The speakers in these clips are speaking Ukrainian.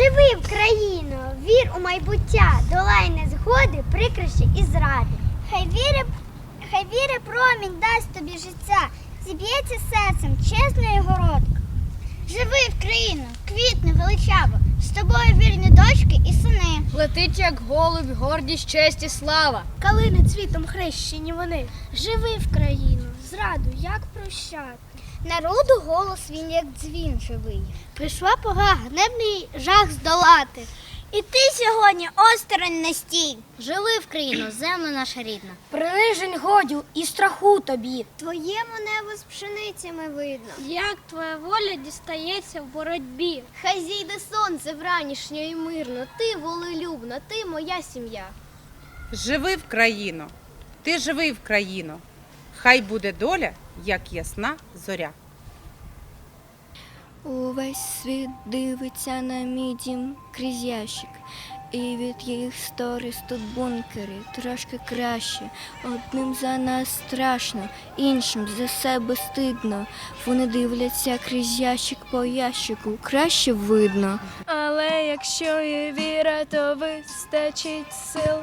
Живи в країну, вір у майбуття, долай незгоди, прикрощі і зради. Хай віри, хай віри промінь дасть тобі життя, зіб'ється серцем, чесно і городко. Живи в країну, квітне величаво, з тобою вірні дочки і сини. Летить, як голубь, гордість, честь і слава. Калини цвітом хрещені вони. Живи в країну, зраду, як прощати. Народу голос він, як дзвін живий. Прийшла пора гневний жах здолати. І ти сьогодні осторонь не стій. Жили в країну, земля наша рідна. Принижень годю і страху тобі. Твоєму небо з пшеницями видно. Як твоя воля дістається в боротьбі? Хай зійде сонце вранішньо і мирно. Ти волелюбна, ти моя сім'я. Живи в країну, ти живи в країну. Хай буде доля, як ясна зоря. Увесь світ дивиться на мій дім крізь ящик, і від їх сторіс тут бункери трошки краще. Одним за нас страшно, іншим за себе стидно. Вони дивляться крізь ящик по ящику, краще видно. Але якщо є віра, то вистачить сил.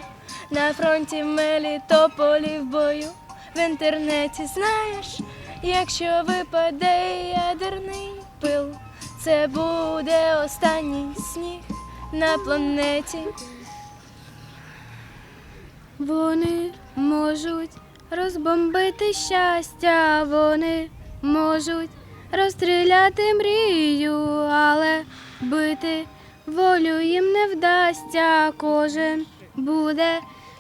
На фронті Мелітополі в бою. В інтернеті знаєш, якщо випаде ядерний пил, це буде останній сніг на планеті. Вони можуть розбомбити щастя, вони можуть розстріляти мрію, але бити волю їм не вдасться. Кожен буде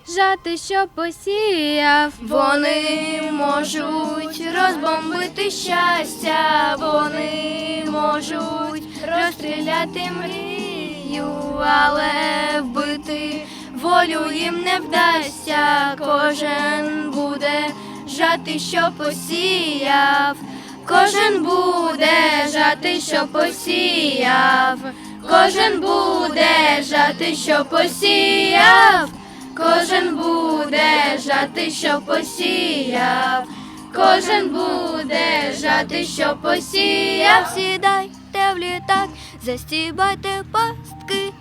жати, що посіяв. Вони можуть розбомбити щастя, вони можуть розстріляти мрію, але вбити волю їм не вдасться. Кожен буде жати, що посіяв. Кожен буде жати, що посіяв. Кожен буде жати, що посіяв. Кожен буде жати, що посіяв. Кожен буде жати, що посіяв. Сідайте в літак, застібайте пастки,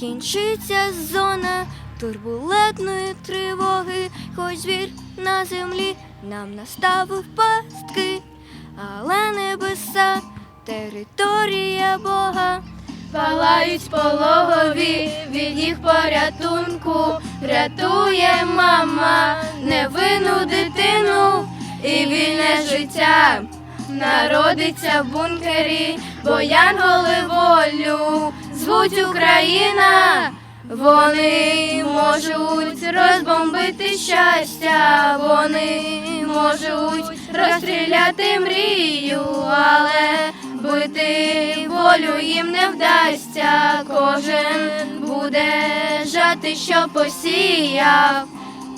кінчиться зона турбулентної тривоги, хоч звір на землі нам наставив пастки, але небеса територія Бога. Палають пологові від їх порятунку, рятує мама невинну дитину і вільне життя народиться в бункері, бо янголи волю звуть Україна. Вони можуть розбомбити щастя, вони можуть розстріляти мрію, але бити волю їм не вдасться. Кожен буде жати, що посіяв,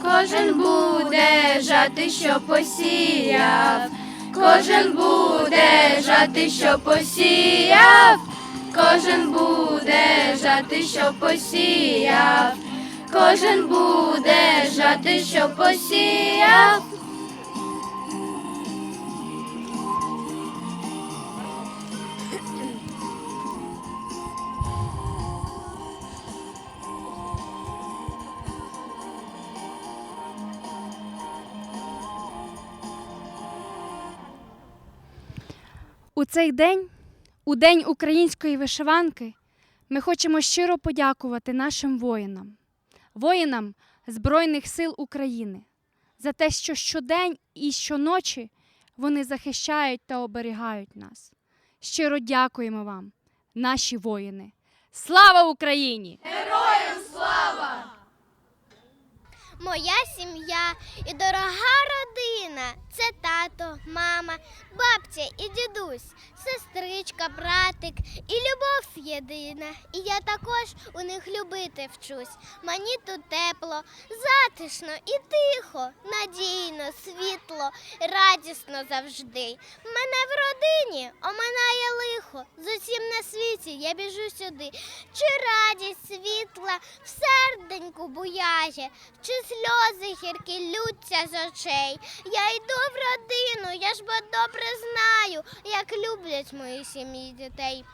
кожен буде жати, що посіяв, кожен буде жати, що посіяв. Кожен буде жати, що посіяв, кожен буде жати, що посіяв. У цей день, у День української вишиванки, ми хочемо щиро подякувати нашим воїнам, воїнам Збройних сил України за те, що щодень і щоночі вони захищають та оберігають нас. Щиро дякуємо вам, наші воїни. Слава Україні! Моя сім'я і дорога родина це тато, мама, бабця і дідусь, сестричка, братик і любов єдина. І я також у них любити вчусь. Мені тут тепло, затишно і тихо, надійно, світло, радісно завжди. Мене в родині оминає лихо. З усім на світі я біжу сюди. Чи радість світла в серденьку буяє, чи сльози гіркі лються з очей. Я йду в родину, я ж бо добре знаю, як люблять мої сім'ї дітей.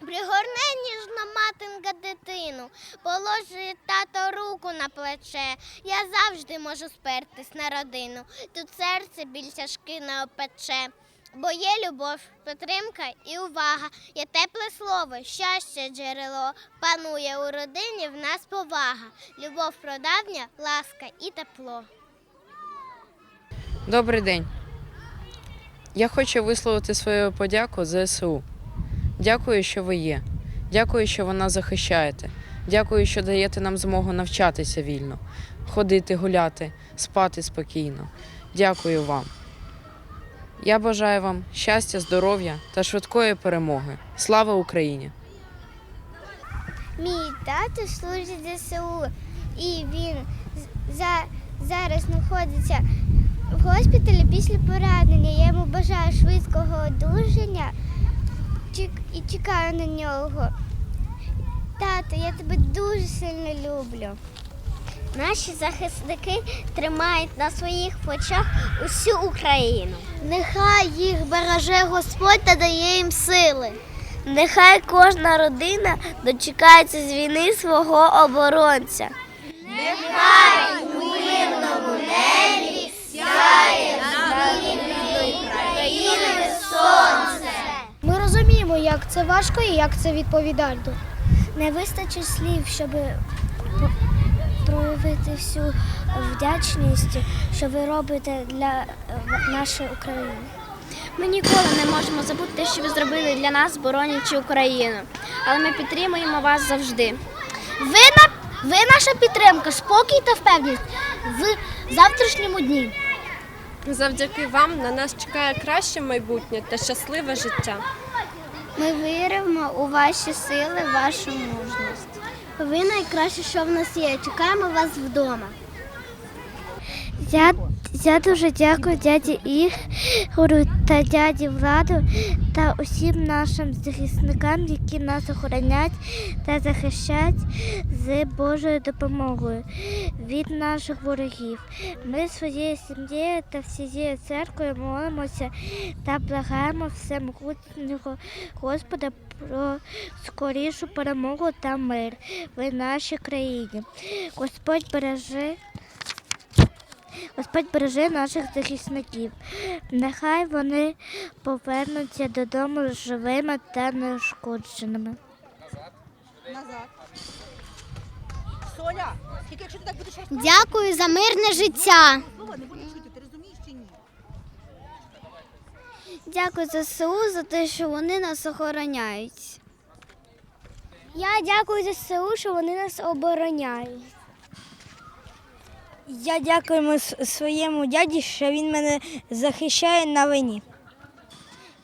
Пригорне ніжно мати дитину. Положи тато руку на плече. Я завжди можу спертись на родину. Тут серце біль тяжки не опече. Бо є любов, підтримка і увага, є тепле слово, щастя, джерело. Панує у родині в нас повага. Любов продавня, ласка і тепло. Добрий день. Я хочу висловити свою подяку ЗСУ. Дякую, що ви є. Дякую, що ви нас захищаєте. Дякую, що даєте нам змогу навчатися вільно, ходити, гуляти, спати спокійно. Дякую вам. Я бажаю вам щастя, здоров'я та швидкої перемоги. Слава Україні! Мій тато служить ЗСУ, і він за, зараз знаходиться в госпіталі після поранення. Я йому бажаю швидкого одужання і чекаю на нього. Тато, я тебе дуже сильно люблю. Наші захисники тримають на своїх плечах усю Україну. Нехай їх береже Господь та дає їм сили. Нехай кожна родина дочекається з війни свого оборонця. Нехай у мирному неві сяє країни сонце. Ми розуміємо, як це важко і як це відповідально. Не вистачить слів, щоб проявити всю вдячність, що ви робите для е, нашої України. Ми ніколи не можемо забути те, що ви зробили для нас, боронячи Україну. Але ми підтримуємо вас завжди. Ви, на, ви наша підтримка, спокій та впевненість в завтрашньому дні. Завдяки вам на нас чекає краще майбутнє та щасливе життя. Ми віримо у ваші сили, вашу мужність. Ви найкраще, що в нас є. Чекаємо вас вдома. Я, я дуже дякую дяді Ігорю та дяді Владу та усім нашим захисникам, які нас охороняють та захищають з Божою допомогою від наших ворогів. Ми своєю сім'єю та всією церквою молимося та благаємо всемогутнього Господа про скорішу перемогу та мир в нашій країні. Господь бережи. Господь бережи наших захисників. Нехай вони повернуться додому живими та неушкодженими. Соля, тільки якщо ти так будеш Дякую за мирне життя. слова, не будеш чути, ти розумієш чи ні? Дякую ЗСУ за те, що вони нас охороняють. Я дякую ЗСУ, що вони нас обороняють. Я дякую своєму дяді, що він мене захищає на війні.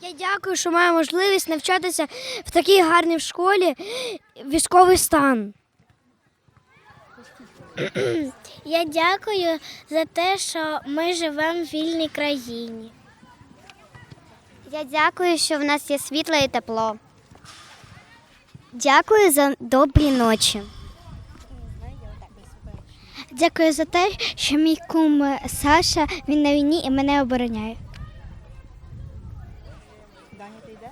Я дякую, що маю можливість навчатися в такій гарній школі військовий стан. Я дякую за те, що ми живемо в вільній країні. Я дякую, що в нас є світло і тепло. Дякую за добрі ночі. Дякую за те, що мій кум Саша він на війні і мене обороняє. Даня, ти йдеш?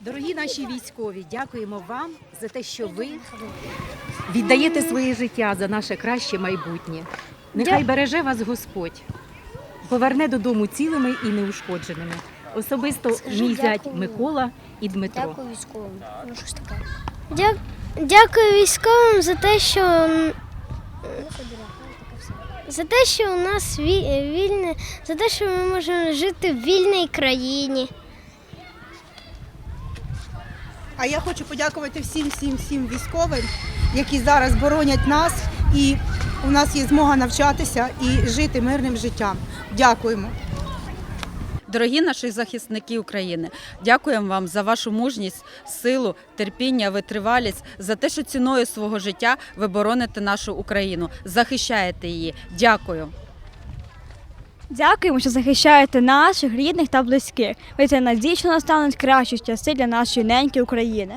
Дорогі наші військові, дякуємо вам за те, що ви віддаєте своє життя за наше краще майбутнє. Нехай береже вас Господь, поверне додому цілими і неушкодженими. Особисто мій зять Микола і Дмитро. Дякую військовим. Ну, щось таке. Дя... Дякую військовим за те, що за те, що у нас ві- вільне, за те, що ми можемо жити в вільній країні. А я хочу подякувати всім, всім, всім військовим, які зараз боронять нас, і у нас є змога навчатися і жити мирним життям. Дякуємо. Дорогі наші захисники України, дякуємо вам за вашу мужність, силу, терпіння, витривалість, за те, що ціною свого життя ви бороните нашу Україну, захищаєте її. Дякую. Дякуємо, що захищаєте наших рідних та близьких. Ви це надій, що настануть кращі часи для нашої неньки України.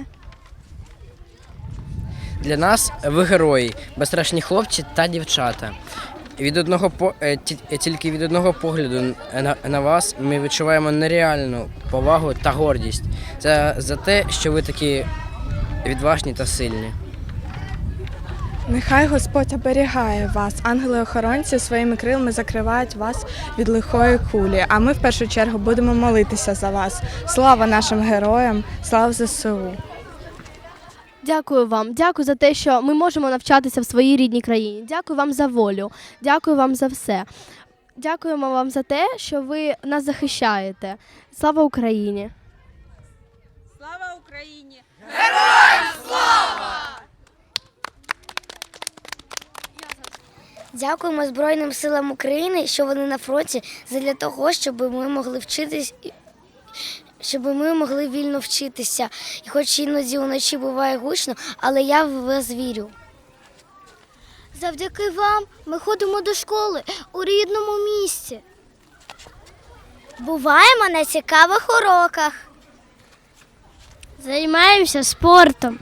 Для нас ви герої, безстрашні хлопці та дівчата. Від одного по е, е, тільки від одного погляду на, на вас ми відчуваємо нереальну повагу та гордість за, за те, що ви такі відважні та сильні. Нехай Господь оберігає вас. Ангели-охоронці своїми крилами закривають вас від лихої кулі. А ми в першу чергу будемо молитися за вас. Слава нашим героям, слава ЗСУ. Дякую вам. Дякую за те, що ми можемо навчатися в своїй рідній країні. Дякую вам за волю. Дякую вам за все. Дякуємо вам за те, що ви нас захищаєте. Слава Україні! Слава Україні! Дякуємо Збройним силам України, що вони на фронті для того, щоб ми могли вчитись. Щоб ми могли вільно вчитися. І хоч іноді вночі буває гучно, але я в вас вірю. Завдяки вам ми ходимо до школи у рідному місці. Буваємо на цікавих уроках. Займаємося спортом.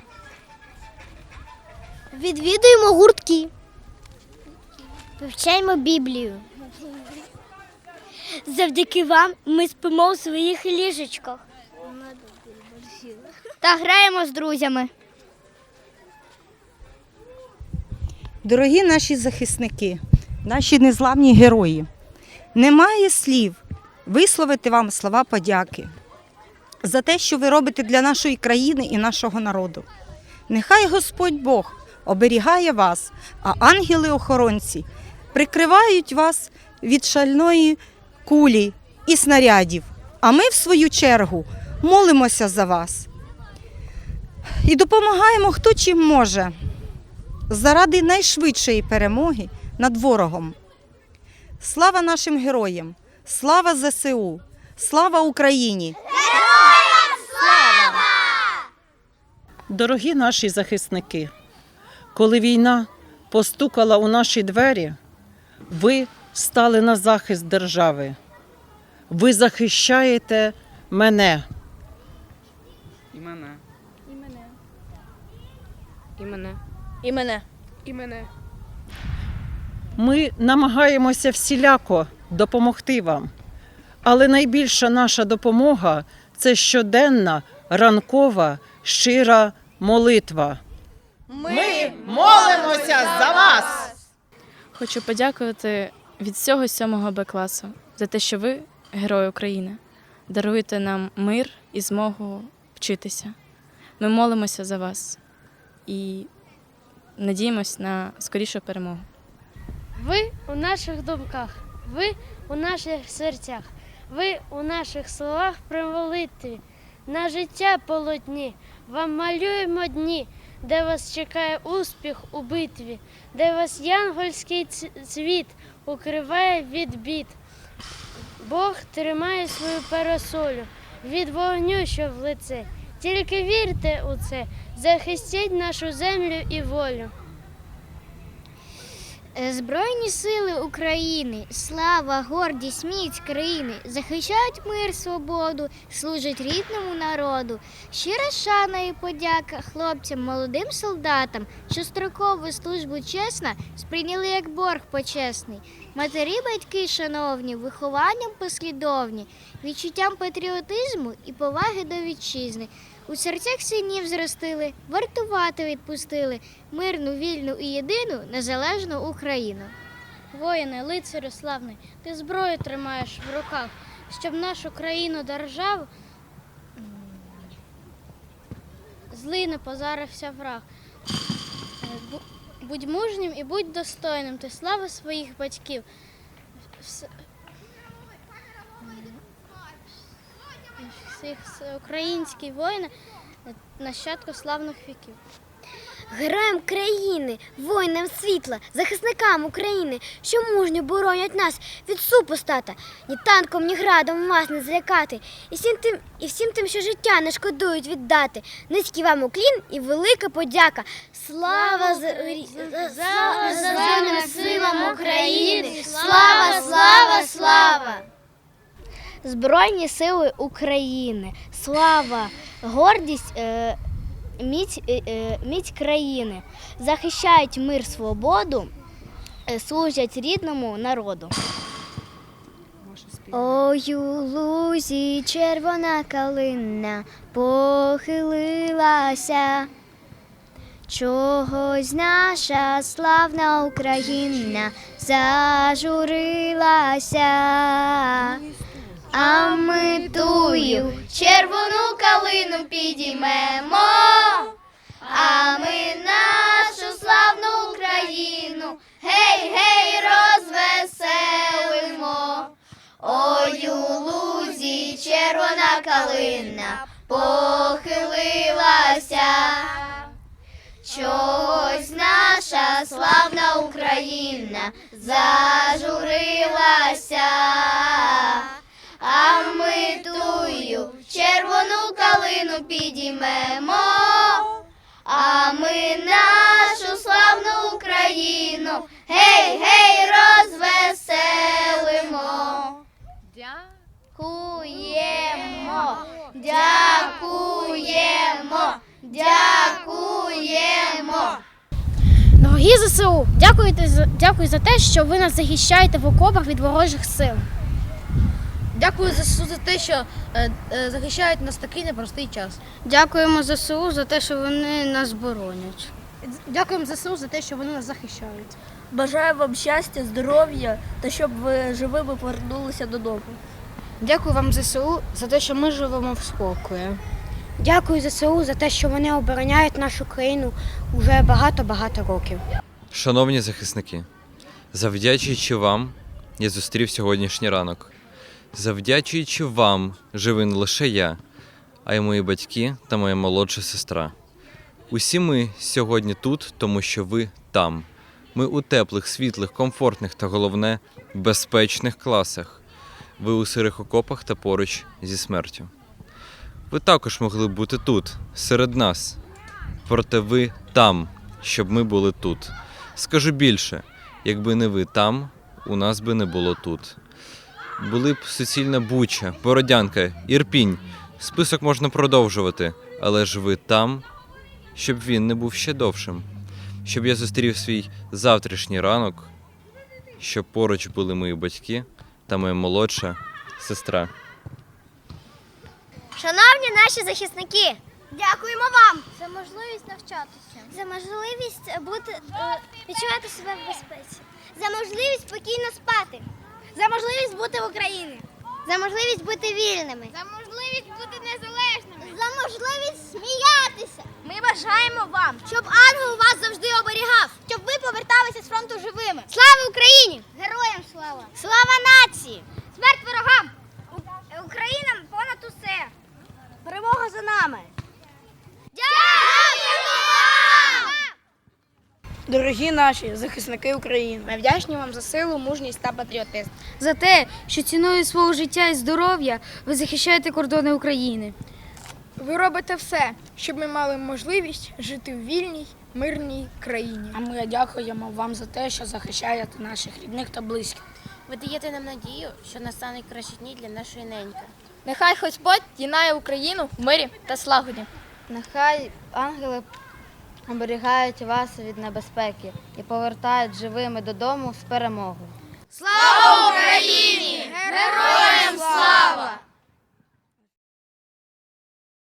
Відвідуємо гуртки. Вивчаємо Біблію. Завдяки вам ми спимо у своїх ліжечках. Та граємо з друзями. Дорогі наші захисники, наші незламні герої, немає слів висловити вам слова подяки за те, що ви робите для нашої країни і нашого народу. Нехай Господь Бог оберігає вас, а ангели-охоронці прикривають вас від шальної кулі і снарядів. А ми, в свою чергу, молимося за вас і допомагаємо, хто чим може заради найшвидшої перемоги над ворогом. Слава нашим героям! Слава ЗСУ! Слава Україні! Героям слава! Дорогі наші захисники, коли війна постукала у наші двері, ви стали на захист держави. Ви захищаєте мене. І мене. І мене. І мене. І мене. І мене. Ми намагаємося всіляко допомогти вам. Але найбільша наша допомога це щоденна, ранкова, щира молитва. Ми молимося за вас! Хочу подякувати від всього сьомого Б класу за те, що ви, герої України, даруєте нам мир і змогу вчитися. Ми молимося за вас і надіємось на скорішу перемогу. Ви у наших думках, ви у наших серцях, ви у наших словах при молитві, на життя полотні, вам малюємо дні, де вас чекає успіх у битві, де вас янгольський цвіт укриває від бід. Бог тримає свою парасолю від вогню, що в лице. Тільки вірте у це, захистіть нашу землю і волю. Е, Збройні сили України, слава, гордість, міць країни захищають мир, свободу, служать рідному народу. Щира шана і подяка хлопцям, молодим солдатам, що строкову службу чесно сприйняли як борг почесний. Матері, батьки, шановні, вихованням послідовні, відчуттям патріотизму і поваги до вітчизни. У серцях синів зростили, вартувати відпустили мирну, вільну і єдину незалежну Україну. Воїне, лицарю славний, ти зброю тримаєш в руках, щоб нашу країну державу злий не позарився враг. Будь мужнім і будь достойним, ти слава своїх батьків. Всіх українські воїни е, нащадку славних віків. Героям країни, воїнам світла, захисникам України, що мужньо боронять нас від супостата, ні танком, ні градом вас не злякати, і всім тим, і всім тим, що життя не шкодують віддати. Низький вам уклін і велика подяка. Слава з- Слава Збройним силам України! Слава, слава, слава! Збройні сили України, слава, гордість, е, міць, е, е, міць країни, захищають мир, свободу, служать рідному народу. Ой, у лузі червона калина похилилася. Чогось наша славна Україна зажурилася. А ми тую червону калину підіймемо, а ми нашу славну Україну гей, гей, розвеселимо. Ой, у лузі червона калина похилилася. Чогось наша славна Україна зажурилася, а ми тую червону калину підіймемо, а ми нашу славну Україну гей, гей, розвеселимо. Дякуємо, дякуємо, дякуємо. Дорогі ЗСУ, за дякую за те, що ви нас захищаєте в окопах від ворожих сил. Дякую ЗСУ за те, що е, е, захищають нас такий непростий час. Дякуємо ЗСУ за те, що вони нас боронять. Дякуємо ЗСУ за те, що вони нас захищають. Бажаю вам щастя, здоров'я та щоб ви живими повернулися додому. Дякую вам ЗСУ за те, що ми живемо в спокої. Дякую ЗСУ за те, що вони обороняють нашу країну уже багато-багато років. Шановні захисники, завдячуючи вам, я зустрів сьогоднішній ранок. Завдячуючи вам, живий не лише я, а й мої батьки та моя молодша сестра. Усі ми сьогодні тут, тому що ви там. Ми у теплих, світлих, комфортних та головне безпечних класах. Ви у сирих окопах та поруч зі смертю. Ви також могли б бути тут, серед нас. Проте ви там, щоб ми були тут. Скажу більше, якби не ви там, у нас би не було тут. Були б суцільна Буча, Бородянка, Ірпінь. Список можна продовжувати, але ж ви там, щоб він не був ще довшим. Щоб я зустрів свій завтрашній ранок, щоб поруч були мої батьки та моя молодша сестра. Шановні наші захисники, дякуємо вам за можливість навчатися, за можливість бути е, відчувати себе в безпеці, за можливість спокійно спати, за можливість бути в Україні, за можливість бути вільними, за можливість бути незалежними, за можливість сміятися. Ми бажаємо вам, щоб ангел вас завжди оберігав, щоб ви поверталися з фронту живими. Слава Україні! Героям слава! Слава нації! Смерть ворогам! Україна понад усе! Перемога за нами! Дякуємо вам! Дорогі наші захисники України, Ми вдячні вам за силу, мужність та патріотизм. За те, що ціною свого життя і здоров'я ви захищаєте кордони України. Ви робите все, щоб ми мали можливість жити в вільній, мирній країні. а ми дякуємо вам за те, що захищаєте наших рідних та близьких. Ви даєте нам надію, що настануть кращі дні для нашої неньки. Нехай Господь єднає Україну в мирі та слагоді. Нехай ангели оберігають вас від небезпеки і повертають живими додому з перемогою. Слава Україні! Героям слава!